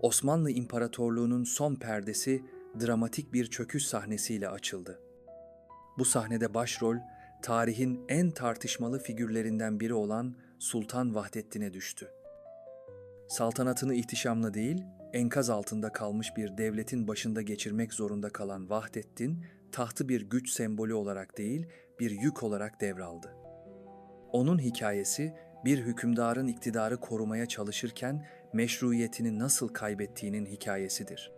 Osmanlı İmparatorluğu'nun son perdesi dramatik bir çöküş sahnesiyle açıldı. Bu sahnede başrol tarihin en tartışmalı figürlerinden biri olan Sultan Vahdettin'e düştü. Saltanatını ihtişamla değil, enkaz altında kalmış bir devletin başında geçirmek zorunda kalan Vahdettin, tahtı bir güç sembolü olarak değil, bir yük olarak devraldı. Onun hikayesi, bir hükümdarın iktidarı korumaya çalışırken meşruiyetini nasıl kaybettiğinin hikayesidir.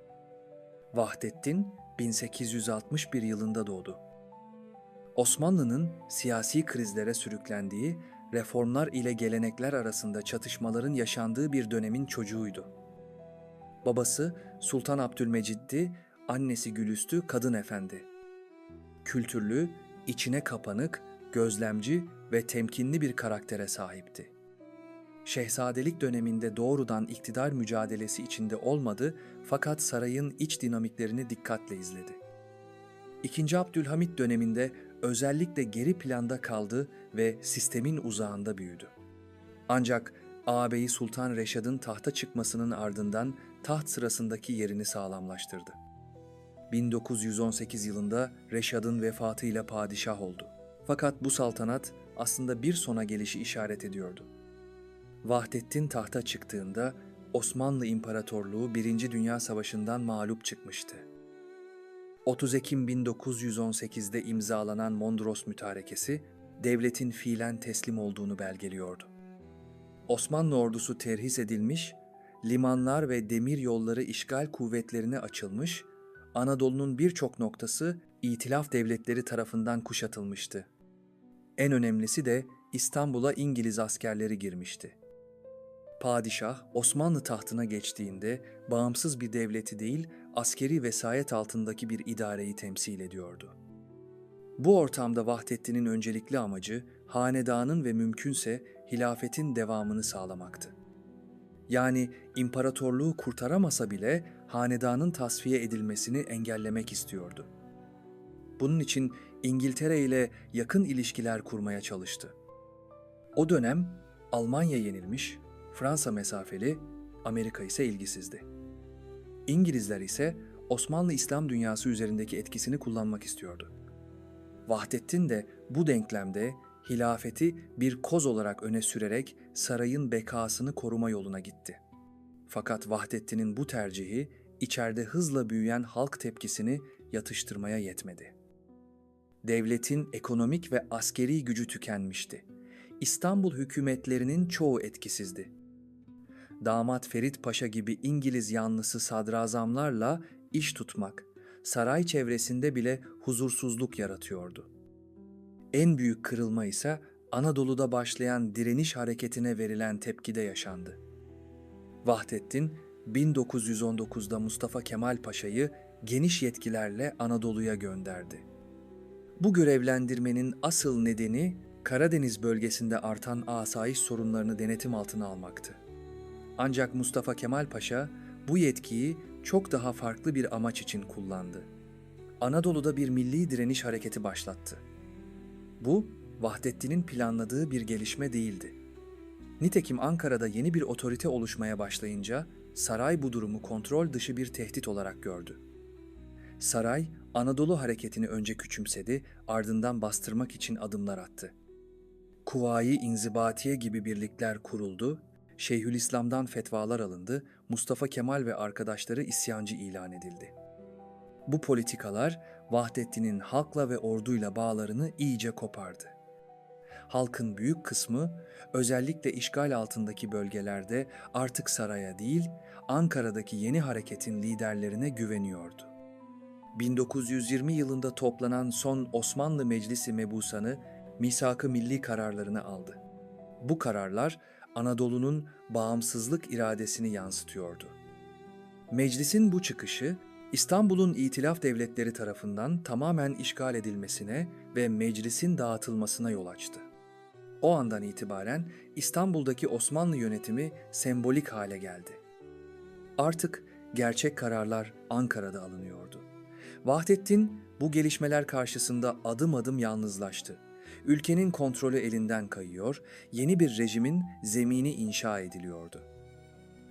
Vahdettin 1861 yılında doğdu. Osmanlı'nın siyasi krizlere sürüklendiği, reformlar ile gelenekler arasında çatışmaların yaşandığı bir dönemin çocuğuydu. Babası Sultan Abdülmecid'di, annesi Gülüstü Kadın Efendi. Kültürlü, içine kapanık, gözlemci ve temkinli bir karaktere sahipti. Şehzadelik döneminde doğrudan iktidar mücadelesi içinde olmadı fakat sarayın iç dinamiklerini dikkatle izledi. İkinci Abdülhamit döneminde özellikle geri planda kaldı ve sistemin uzağında büyüdü. Ancak ağabeyi Sultan Reşad'ın tahta çıkmasının ardından taht sırasındaki yerini sağlamlaştırdı. 1918 yılında Reşad'ın vefatıyla padişah oldu. Fakat bu saltanat aslında bir sona gelişi işaret ediyordu. Vahdettin tahta çıktığında Osmanlı İmparatorluğu 1. Dünya Savaşı'ndan mağlup çıkmıştı. 30 Ekim 1918'de imzalanan Mondros Mütarekesi, devletin fiilen teslim olduğunu belgeliyordu. Osmanlı ordusu terhis edilmiş, limanlar ve demir yolları işgal kuvvetlerine açılmış, Anadolu'nun birçok noktası İtilaf devletleri tarafından kuşatılmıştı. En önemlisi de İstanbul'a İngiliz askerleri girmişti. Padişah Osmanlı tahtına geçtiğinde bağımsız bir devleti değil, askeri vesayet altındaki bir idareyi temsil ediyordu. Bu ortamda Vahdettin'in öncelikli amacı hanedanın ve mümkünse hilafetin devamını sağlamaktı. Yani imparatorluğu kurtaramasa bile hanedanın tasfiye edilmesini engellemek istiyordu. Bunun için İngiltere ile yakın ilişkiler kurmaya çalıştı. O dönem Almanya yenilmiş, Fransa mesafeli, Amerika ise ilgisizdi. İngilizler ise Osmanlı İslam dünyası üzerindeki etkisini kullanmak istiyordu. Vahdettin de bu denklemde hilafeti bir koz olarak öne sürerek sarayın bekasını koruma yoluna gitti. Fakat Vahdettin'in bu tercihi içeride hızla büyüyen halk tepkisini yatıştırmaya yetmedi. Devletin ekonomik ve askeri gücü tükenmişti. İstanbul hükümetlerinin çoğu etkisizdi. Damat Ferit Paşa gibi İngiliz yanlısı sadrazamlarla iş tutmak, saray çevresinde bile huzursuzluk yaratıyordu. En büyük kırılma ise Anadolu'da başlayan direniş hareketine verilen tepkide yaşandı. Vahdettin 1919'da Mustafa Kemal Paşa'yı geniş yetkilerle Anadolu'ya gönderdi. Bu görevlendirmenin asıl nedeni Karadeniz bölgesinde artan asayiş sorunlarını denetim altına almaktı. Ancak Mustafa Kemal Paşa bu yetkiyi çok daha farklı bir amaç için kullandı. Anadolu'da bir milli direniş hareketi başlattı. Bu, Vahdettin'in planladığı bir gelişme değildi. Nitekim Ankara'da yeni bir otorite oluşmaya başlayınca saray bu durumu kontrol dışı bir tehdit olarak gördü. Saray, Anadolu hareketini önce küçümsedi, ardından bastırmak için adımlar attı. Kuvayi İnzibatiye gibi birlikler kuruldu, Şeyhülislam'dan fetvalar alındı, Mustafa Kemal ve arkadaşları isyancı ilan edildi. Bu politikalar Vahdettin'in halkla ve orduyla bağlarını iyice kopardı. Halkın büyük kısmı özellikle işgal altındaki bölgelerde artık saraya değil, Ankara'daki yeni hareketin liderlerine güveniyordu. 1920 yılında toplanan son Osmanlı Meclisi mebusanı misak-ı milli kararlarını aldı. Bu kararlar Anadolu'nun bağımsızlık iradesini yansıtıyordu. Meclisin bu çıkışı İstanbul'un itilaf devletleri tarafından tamamen işgal edilmesine ve meclisin dağıtılmasına yol açtı. O andan itibaren İstanbul'daki Osmanlı yönetimi sembolik hale geldi. Artık gerçek kararlar Ankara'da alınıyordu. Vahdettin bu gelişmeler karşısında adım adım yalnızlaştı. Ülkenin kontrolü elinden kayıyor, yeni bir rejimin zemini inşa ediliyordu.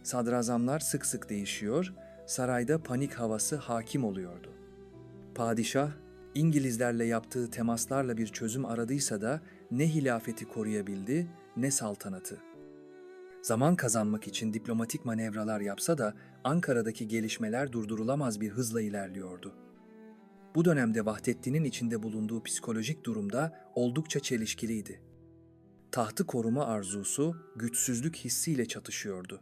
sadrazamlar sık sık değişiyor, sarayda panik havası hakim oluyordu. Padişah, İngilizlerle yaptığı temaslarla bir çözüm aradıysa da ne hilafeti koruyabildi ne saltanatı. Zaman kazanmak için diplomatik manevralar yapsa da Ankara'daki gelişmeler durdurulamaz bir hızla ilerliyordu. Bu dönemde Vahdettin'in içinde bulunduğu psikolojik durumda oldukça çelişkiliydi. Tahtı koruma arzusu güçsüzlük hissiyle çatışıyordu.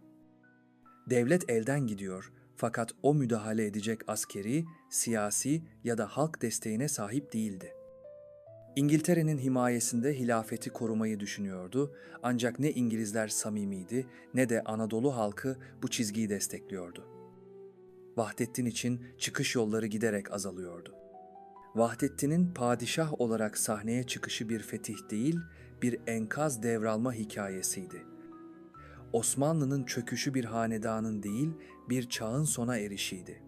Devlet elden gidiyor fakat o müdahale edecek askeri, siyasi ya da halk desteğine sahip değildi. İngiltere'nin himayesinde hilafeti korumayı düşünüyordu ancak ne İngilizler samimiydi ne de Anadolu halkı bu çizgiyi destekliyordu. Vahdettin için çıkış yolları giderek azalıyordu. Vahdettin'in padişah olarak sahneye çıkışı bir fetih değil, bir enkaz devralma hikayesiydi. Osmanlı'nın çöküşü bir hanedanın değil, bir çağın sona erişiydi.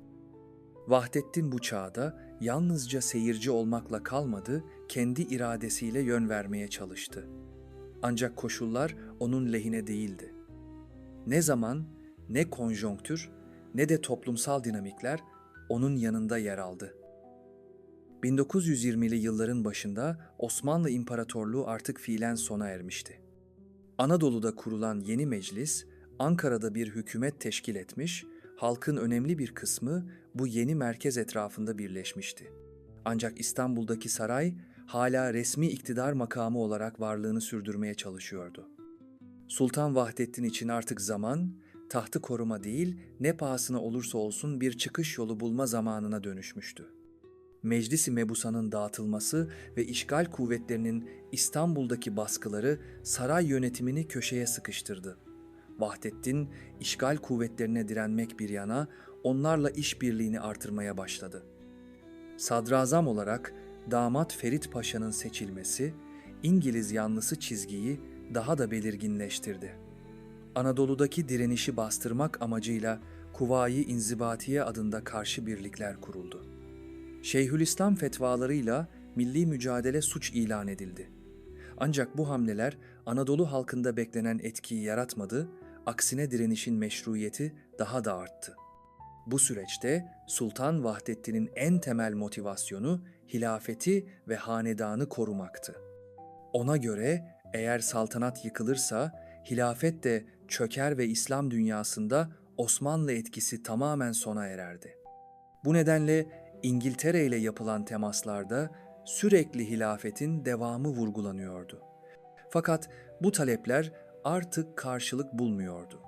Vahdettin bu çağda yalnızca seyirci olmakla kalmadı, kendi iradesiyle yön vermeye çalıştı. Ancak koşullar onun lehine değildi. Ne zaman, ne konjonktür, ne de toplumsal dinamikler onun yanında yer aldı. 1920'li yılların başında Osmanlı İmparatorluğu artık fiilen sona ermişti. Anadolu'da kurulan yeni meclis, Ankara'da bir hükümet teşkil etmiş, halkın önemli bir kısmı bu yeni merkez etrafında birleşmişti. Ancak İstanbul'daki saray hala resmi iktidar makamı olarak varlığını sürdürmeye çalışıyordu. Sultan Vahdettin için artık zaman, tahtı koruma değil, ne pahasına olursa olsun bir çıkış yolu bulma zamanına dönüşmüştü. Meclisi Mebusa'nın dağıtılması ve işgal kuvvetlerinin İstanbul'daki baskıları saray yönetimini köşeye sıkıştırdı. Vahdettin, işgal kuvvetlerine direnmek bir yana, onlarla işbirliğini artırmaya başladı. Sadrazam olarak damat Ferit Paşa'nın seçilmesi, İngiliz yanlısı çizgiyi daha da belirginleştirdi. Anadolu'daki direnişi bastırmak amacıyla Kuvayi İnzibatiye adında karşı birlikler kuruldu. Şeyhülislam fetvalarıyla milli mücadele suç ilan edildi. Ancak bu hamleler Anadolu halkında beklenen etkiyi yaratmadı, aksine direnişin meşruiyeti daha da arttı. Bu süreçte Sultan Vahdettin'in en temel motivasyonu hilafeti ve hanedanı korumaktı. Ona göre eğer saltanat yıkılırsa hilafet de çöker ve İslam dünyasında Osmanlı etkisi tamamen sona ererdi. Bu nedenle İngiltere ile yapılan temaslarda sürekli hilafetin devamı vurgulanıyordu. Fakat bu talepler artık karşılık bulmuyordu.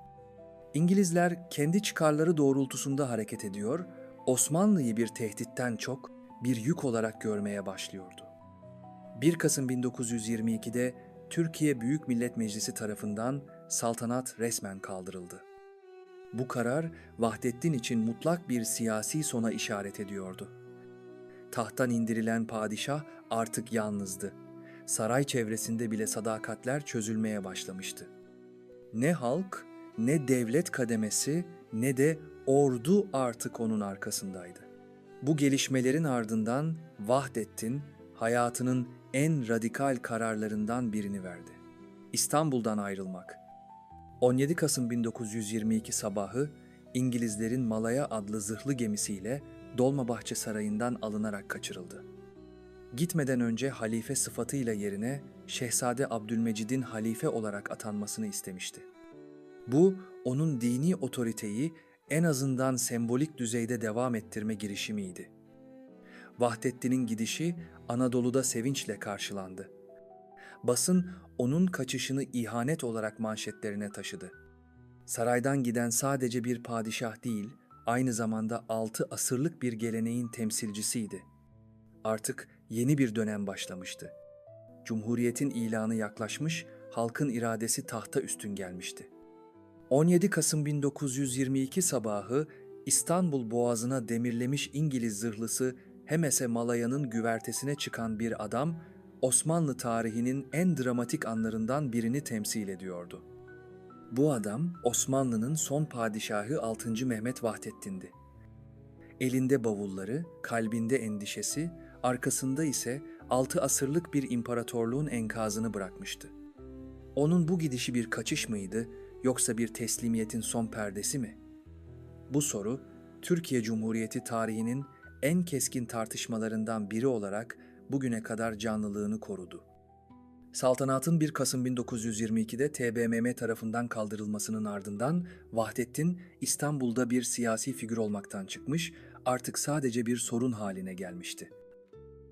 İngilizler kendi çıkarları doğrultusunda hareket ediyor, Osmanlı'yı bir tehditten çok bir yük olarak görmeye başlıyordu. 1 Kasım 1922'de Türkiye Büyük Millet Meclisi tarafından saltanat resmen kaldırıldı. Bu karar Vahdettin için mutlak bir siyasi sona işaret ediyordu. Tahttan indirilen padişah artık yalnızdı. Saray çevresinde bile sadakatler çözülmeye başlamıştı. Ne halk, ne devlet kademesi, ne de ordu artık onun arkasındaydı. Bu gelişmelerin ardından Vahdettin hayatının en radikal kararlarından birini verdi. İstanbul'dan ayrılmak. 17 Kasım 1922 sabahı İngilizlerin Malaya adlı zırhlı gemisiyle Dolmabahçe Sarayı'ndan alınarak kaçırıldı. Gitmeden önce halife sıfatıyla yerine Şehzade Abdülmecid'in halife olarak atanmasını istemişti. Bu onun dini otoriteyi en azından sembolik düzeyde devam ettirme girişimiydi. Vahdettin'in gidişi Anadolu'da sevinçle karşılandı. Basın onun kaçışını ihanet olarak manşetlerine taşıdı. Saraydan giden sadece bir padişah değil, aynı zamanda altı asırlık bir geleneğin temsilcisiydi. Artık yeni bir dönem başlamıştı. Cumhuriyetin ilanı yaklaşmış, halkın iradesi tahta üstün gelmişti. 17 Kasım 1922 sabahı İstanbul Boğazı'na demirlemiş İngiliz zırhlısı Hemese Malaya'nın güvertesine çıkan bir adam Osmanlı tarihinin en dramatik anlarından birini temsil ediyordu. Bu adam Osmanlı'nın son padişahı 6. Mehmet Vahdettin'di. Elinde bavulları, kalbinde endişesi, arkasında ise 6 asırlık bir imparatorluğun enkazını bırakmıştı. Onun bu gidişi bir kaçış mıydı yoksa bir teslimiyetin son perdesi mi? Bu soru Türkiye Cumhuriyeti tarihinin en keskin tartışmalarından biri olarak bugüne kadar canlılığını korudu. Saltanatın 1 Kasım 1922'de TBMM tarafından kaldırılmasının ardından Vahdettin İstanbul'da bir siyasi figür olmaktan çıkmış, artık sadece bir sorun haline gelmişti.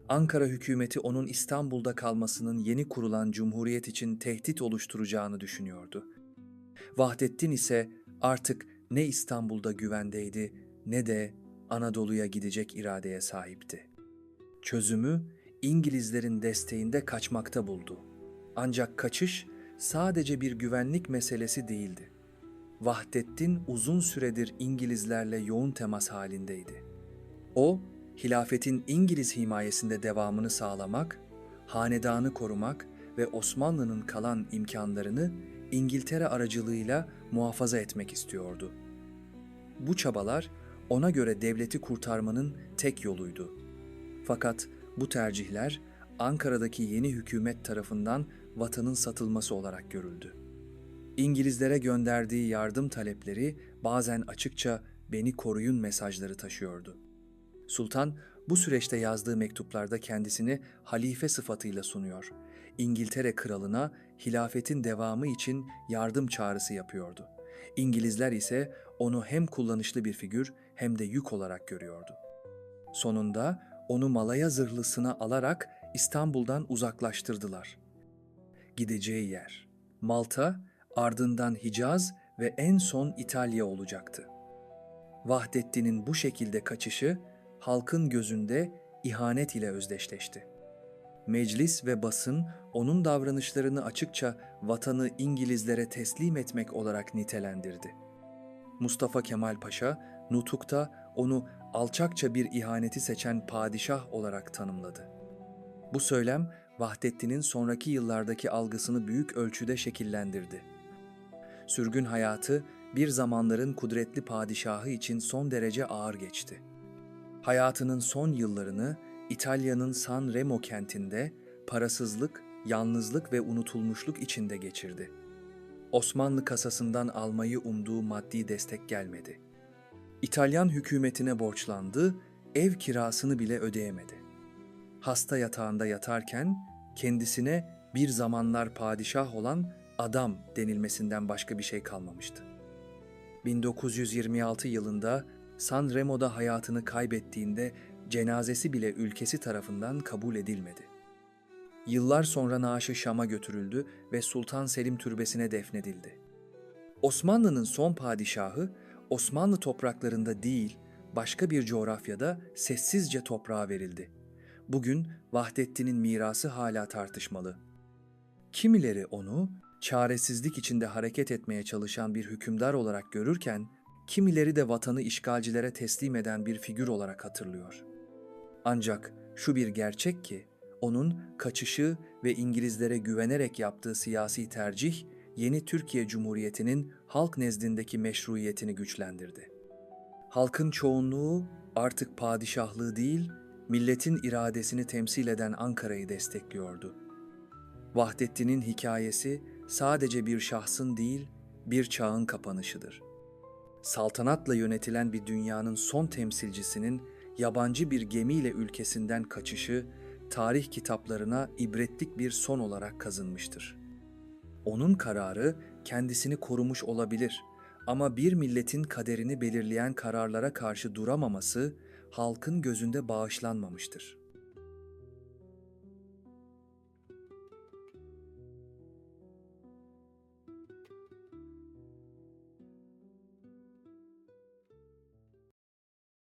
Ankara hükümeti onun İstanbul'da kalmasının yeni kurulan cumhuriyet için tehdit oluşturacağını düşünüyordu. Vahdettin ise artık ne İstanbul'da güvendeydi ne de Anadolu'ya gidecek iradeye sahipti. Çözümü İngilizlerin desteğinde kaçmakta buldu. Ancak kaçış sadece bir güvenlik meselesi değildi. Vahdettin uzun süredir İngilizlerle yoğun temas halindeydi. O, hilafetin İngiliz himayesinde devamını sağlamak, hanedanı korumak ve Osmanlı'nın kalan imkanlarını İngiltere aracılığıyla muhafaza etmek istiyordu. Bu çabalar ona göre devleti kurtarmanın tek yoluydu. Fakat bu tercihler Ankara'daki yeni hükümet tarafından vatanın satılması olarak görüldü. İngilizlere gönderdiği yardım talepleri bazen açıkça beni koruyun mesajları taşıyordu. Sultan bu süreçte yazdığı mektuplarda kendisini halife sıfatıyla sunuyor. İngiltere kralına hilafetin devamı için yardım çağrısı yapıyordu. İngilizler ise onu hem kullanışlı bir figür hem de yük olarak görüyordu. Sonunda onu Malaya zırhlısına alarak İstanbul'dan uzaklaştırdılar. Gideceği yer Malta, ardından Hicaz ve en son İtalya olacaktı. Vahdettin'in bu şekilde kaçışı halkın gözünde ihanet ile özdeşleşti. Meclis ve basın onun davranışlarını açıkça vatanı İngilizlere teslim etmek olarak nitelendirdi. Mustafa Kemal Paşa Nutuk'ta onu alçakça bir ihaneti seçen padişah olarak tanımladı. Bu söylem Vahdettin'in sonraki yıllardaki algısını büyük ölçüde şekillendirdi. Sürgün hayatı bir zamanların kudretli padişahı için son derece ağır geçti. Hayatının son yıllarını İtalya'nın San Remo kentinde parasızlık, yalnızlık ve unutulmuşluk içinde geçirdi. Osmanlı kasasından almayı umduğu maddi destek gelmedi. İtalyan hükümetine borçlandı, ev kirasını bile ödeyemedi. Hasta yatağında yatarken kendisine bir zamanlar padişah olan adam denilmesinden başka bir şey kalmamıştı. 1926 yılında San Remo'da hayatını kaybettiğinde cenazesi bile ülkesi tarafından kabul edilmedi. Yıllar sonra naaşı Şam'a götürüldü ve Sultan Selim Türbesi'ne defnedildi. Osmanlı'nın son padişahı Osmanlı topraklarında değil, başka bir coğrafyada sessizce toprağa verildi. Bugün Vahdettin'in mirası hala tartışmalı. Kimileri onu çaresizlik içinde hareket etmeye çalışan bir hükümdar olarak görürken, kimileri de vatanı işgalcilere teslim eden bir figür olarak hatırlıyor. Ancak şu bir gerçek ki, onun kaçışı ve İngilizlere güvenerek yaptığı siyasi tercih, yeni Türkiye Cumhuriyeti'nin halk nezdindeki meşruiyetini güçlendirdi. Halkın çoğunluğu artık padişahlığı değil, milletin iradesini temsil eden Ankara'yı destekliyordu. Vahdettin'in hikayesi sadece bir şahsın değil, bir çağın kapanışıdır. Saltanatla yönetilen bir dünyanın son temsilcisinin yabancı bir gemiyle ülkesinden kaçışı tarih kitaplarına ibretlik bir son olarak kazınmıştır. Onun kararı kendisini korumuş olabilir ama bir milletin kaderini belirleyen kararlara karşı duramaması halkın gözünde bağışlanmamıştır.